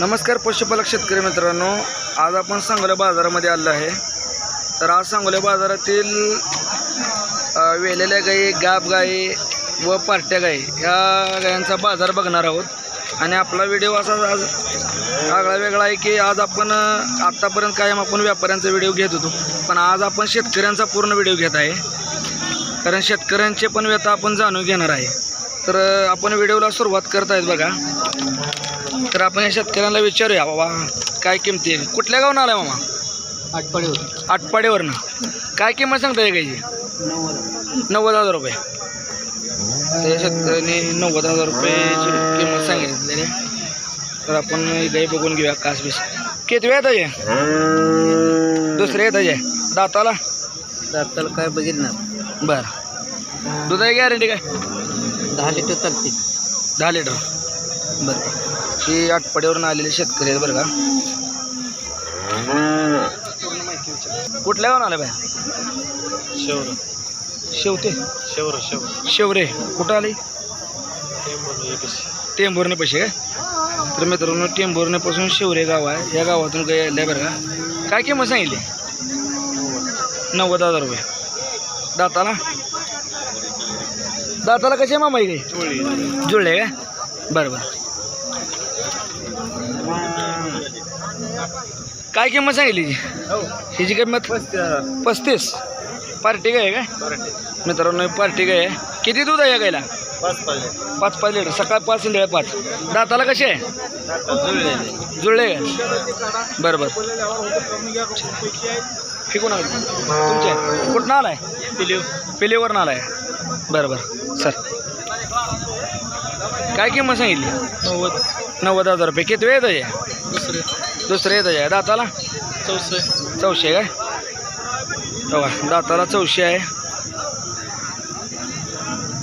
नमस्कार पशुपालक शेतकरी मित्रांनो आज आपण सांगोला बाजारामध्ये आलो आहे. तर आज सांगोला बाजारातील वेलेल्या गाई गाब गाई व पार्ट्या गाई ह्या गायांचा बाजार बघणार आहोत. आणि आपला व्हिडिओ असा आज आगळा वेगळा आहे की आज आपण आत्तापर्यंत कायम आपण व्यापाऱ्यांचा व्हिडिओ घेत होतो. पण आज आपण शेतकऱ्यांचा पूर्ण व्हिडिओ घेत आहे. कारण शेतकऱ्यांचे पण व्यथा आपण जाणून घेणार आहे. तर आपण व्हिडिओला सुरुवात करत आहेत बघा. तर आपण या शेतकऱ्यांना विचारूया बाबा काय किमती आहे? कुठल्या गावून आलाय मामा? आठपाडीवर. आटपाडीवरनं काय किंमत सांगता येईल गायची नव्वद हजार रुपये. त्या शेतकऱ्यांनी नव्वद हजार रुपयाची किंमत सांगितलेली आहे. तर आपण ही गाई बघून घेऊया कास बीस. किती वेळ आहे दुसरे येत आहे दाताला? दाताला काय बघितलं बरं. दुधाची गॅरंटी काय? दहा लिटर चालते दहा लिटर. बरं. ही आटपाडीवरून आलेले शेतकरी आहेत बरं का. कुठल्या गावून आलं बाय? शेवर. शेवते? शेवर शेवर. शेवरे. कुठं आली? टेंभुर्णे पैसे काय? तर मित्रांनो टेंभुर्णेपासून शेवरे गाव आहे. या गावातून काही आलं बरं का? काय किंमत सांगितली? नव्वद हजार रुपये. दाताला? दाताला कसे मामा काही जुळले काय बरं बरं. काय किंमत सांगितली हिची? हिची किंमत? पस्तीस पार्टी गाय आहे काय? मित्रांनो ही पार्टी गाय आहे? किती दूध आहे या गायला पाच पाच लिटर. सकाळ पाच संध्याकाळी पाच. दाताला कसे आहे? जुळले का? बरं बरं. फिकून आलं. तुमचे? कुठनं आलाय? पिलीवरनं आलाय. बरं बरं. सर. काय किंमत सांगितली? नव्वद. नव्वद हजार रुपये. किती वेळ आहे दुसरे. दुसरं येतं आहे दाताला? चौसे. चौशे काय? बघा दाताला चौशे आहे.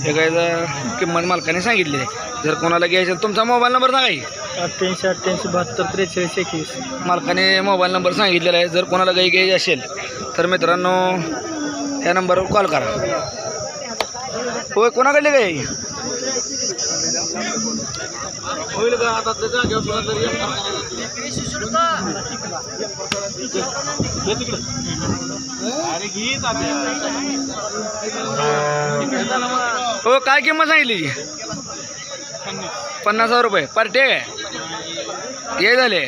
हे गायचा किंमत मालकाने सांगितली आहे जर कोणाला घ्यायचं तुमचा मोबाईल नंबर सांगा की. अठ्ठ्याऐंशी अठ्ठ्याऐंशी बहात्तर त्रेचाळीस एकवीस. मालकाने मोबाईल नंबर सांगितलेला आहे. जर कोणाला गाई घ्यायची असेल तर मित्रांनो या नंबरवर कॉल करा. होय कोणाकडले गाई होईल का? आता त्या जागेवर अरे घे हो काय किंमत सांगितली? पन्नास हजार रुपये. आहे काय ये झाले.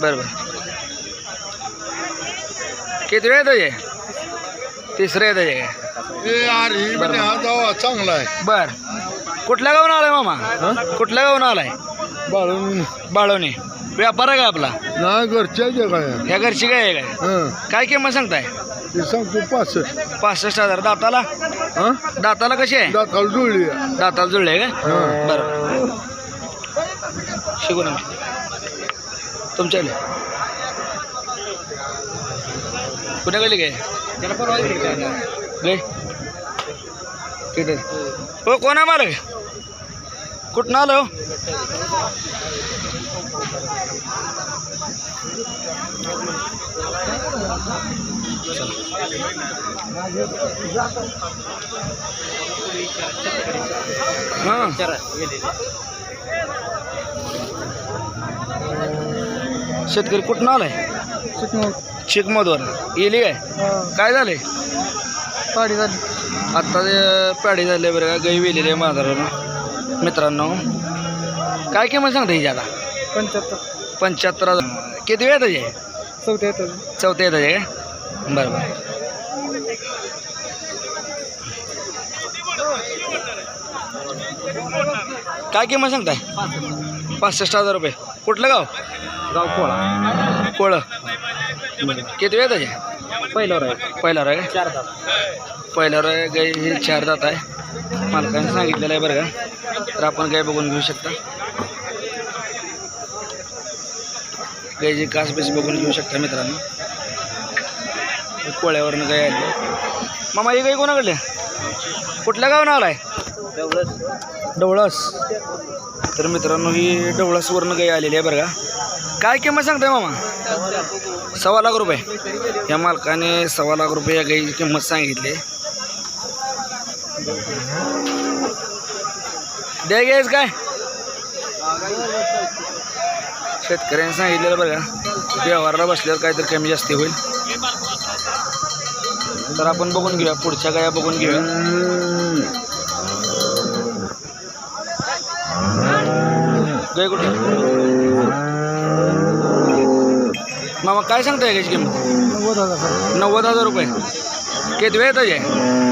बरं बरं. किती वेळ हे? तिसरं हे. काय चांगला आहे. बर. कुठल्या गावून आलाय मामा? कुठल्या गावून आलाय? बाळून बाळवणी. व्यापार आहे का आपला? ना घरच्या जे काय? या घरची काय आहे काय? काय किंमत सांगताय? ते सांगतो पासष्ट. पासष्ट हजार. दाताला? हां? दाताला कशी आहे? दाखल जुळली दाताला जुळले का? हं. बरं. शिकून तुमच्याकडे कुठे गेली काय? गे तिथे. हो कोणा मालक? कुठं आलो? हां. शेतकरी कुठं आलाय? चिकमधवर येली काय? काय झालंय? पाडी झाली. आत्ता ते पॅडी झाले बरं का गाई वेलेली आहे बाजारानं मित्रांनो काय किंमत सांगता हिची आता? पंच्याहत्तर. पंच्याहत्तर हजार. किती वेळ त्याचे चौथ्या येतात चौथ्या येतं काय बरं बरं. काय किंमत सांगताय? पासष्ट हजार रुपये. कुठलं गाव? गाव खोळा कोळं. किती वेळ त्याचे पहिल्यावर आहे पहिला आहे का चार दात. पहिल्यावर गाई हे चार दात आहे. मालकाने सांगितलेलं आहे बरं का. तर आपण काय बघून घेऊ शकता. गायची कास बेस बघून घेऊ शकता मित्रांनो. कोळ्यावरनं गाय आलं मामा ही गाई कोणाकडले? कुठल्या गावनं आलाय? डवळस. तर मित्रांनो ही डवळसवरनं गाय आलेली आहे बरं का. काय किंमत सांगताय मामा? सव्वा लाख रुपये. या मालकाने सव्वा लाख रुपये या गाईची किंमत सांगितली द्या घ्यायच काय? शेतकऱ्यांनी सांगितलेलं बघा व्यवहाराला बसल्यावर काहीतरी कमी जास्ती होईल. तर आपण बघून घेऊया पुढच्या गाया बघून घेऊया. गाय कुठे मामा काय सांगताय याची किंमत? नव्वद हजार. नव्वद हजार रुपये. किती वेळ आहे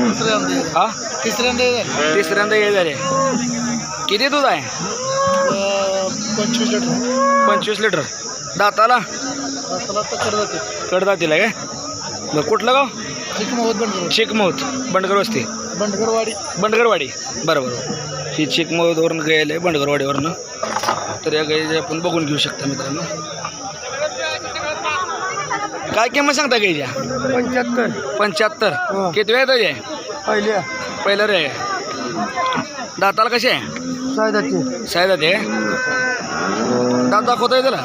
तिसऱ्यांदा हा? तिसऱ्यांदा तिसऱ्यांदा झाले किती दूध आहे? पंचवीस लिटर. पंचवीस लिटर. दाताला? आता तर जाते कडदातीला काय? बरं कुठलं गाव? चिकमोहत बंडगर चिकमौत बंडगर वस्ती. बंडगरवाडी बंडगरवाडी बरं बरं ही चिकमौतवरून गेले आहे बंडगरवाडीवरनं तर या गाई आपण बघून घेऊ शकता मित्रांनो. काय किंमत सांगता गाईच्या पंच्याहत्तर. पंच्याहत्तर. हो. किती वेळ आहे? पहिल्या. पहिलं रे. दाताला कसे आहे? साहेब ते दात दाखवता त्याला.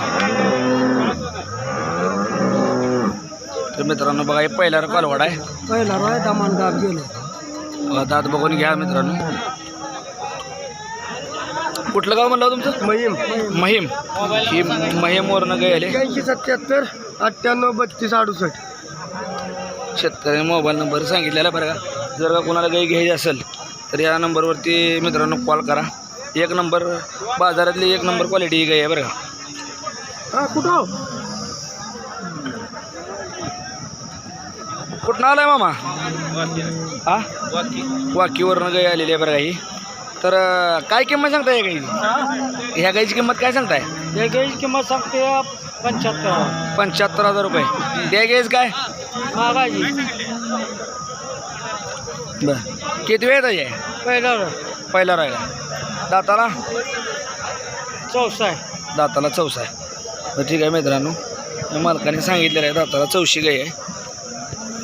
तर मित्रांनो बघा हे पहिला कालवाड आहे. पहिला राय दामान गाव गेलो. दात बघून घ्या मित्रांनो. कुठलं गाव म्हणलं हो तुमचं? महिम. महिम. ही महिमवरनं गेले एक्याऐंशी सत्याहत्तर अठ्ठ्याण्णव बत्तीस अडुसष्ट. शेतकऱ्याने मोबाईल नंबर सांगितलेला बरं का. जर का कोणाला गाई घ्यायची असेल तर या नंबरवरती मित्रांनो कॉल करा. एक नंबर बाजारातली एक नंबर क्वालिटी ही गाई आहे बरं का. हा कुठं कुठनं आलाय मामा? हा? वाकीवरनं गाई आलेली आहे बरं काही तर काय किंमत सांगताय या गाईची ह्या गाईची किंमत काय सांगताय? या गाईची किंमत सांगते पंच्याहत्तर पंच्याहत्तर हजार रुपये. त्या गाईच काय? मागायची. बरं किती वेळ आहे? पहिला पहिला राहिला. दाताला? चौसा आहे. दाताला चौसा आहे. तर ठीक आहे मित्रांनो. या मालकाने सांगितलेलं आहे दाताला चौशी गाई आहे.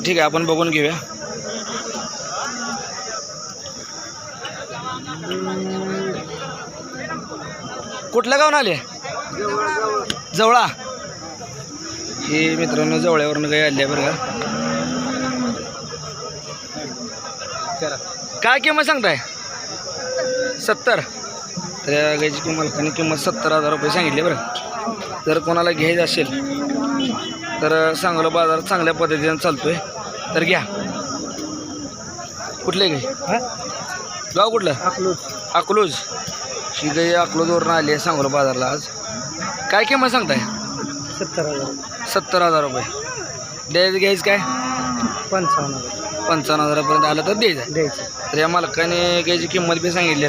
ठीक आहे आपण बघून घेऊया. कुठल्या गावून आले जवळा. हे मित्रांनो जवळ्यावरनं गाई आली आहे बरं का. काय किंमत सांगताय? सत्तर. तर या गायची किंमत मालकाने किंमत सत्तर हजार रुपये सांगितली बरं. जर कोणाला घ्यायचं असेल तर सांगोला बाजार चांगल्या पद्धतीने चालतोय. तर घ्या. कुठले गाई गाव कुठलं? अकलूज. अकलूज. ही गाई अकलूजवरून आली आहे सांगोला बाजारला आज. काय किंमत सांगताय? सत्तर हजार सत्तर हजार रुपये. द्यायचं घ्यायचं काय? पंचावन्न हजार. पंचावन्न हजारापर्यंत आलं तर द्यायचं. द्यायचे. तर या मालकाने घ्यायची किंमत बी सांगितली.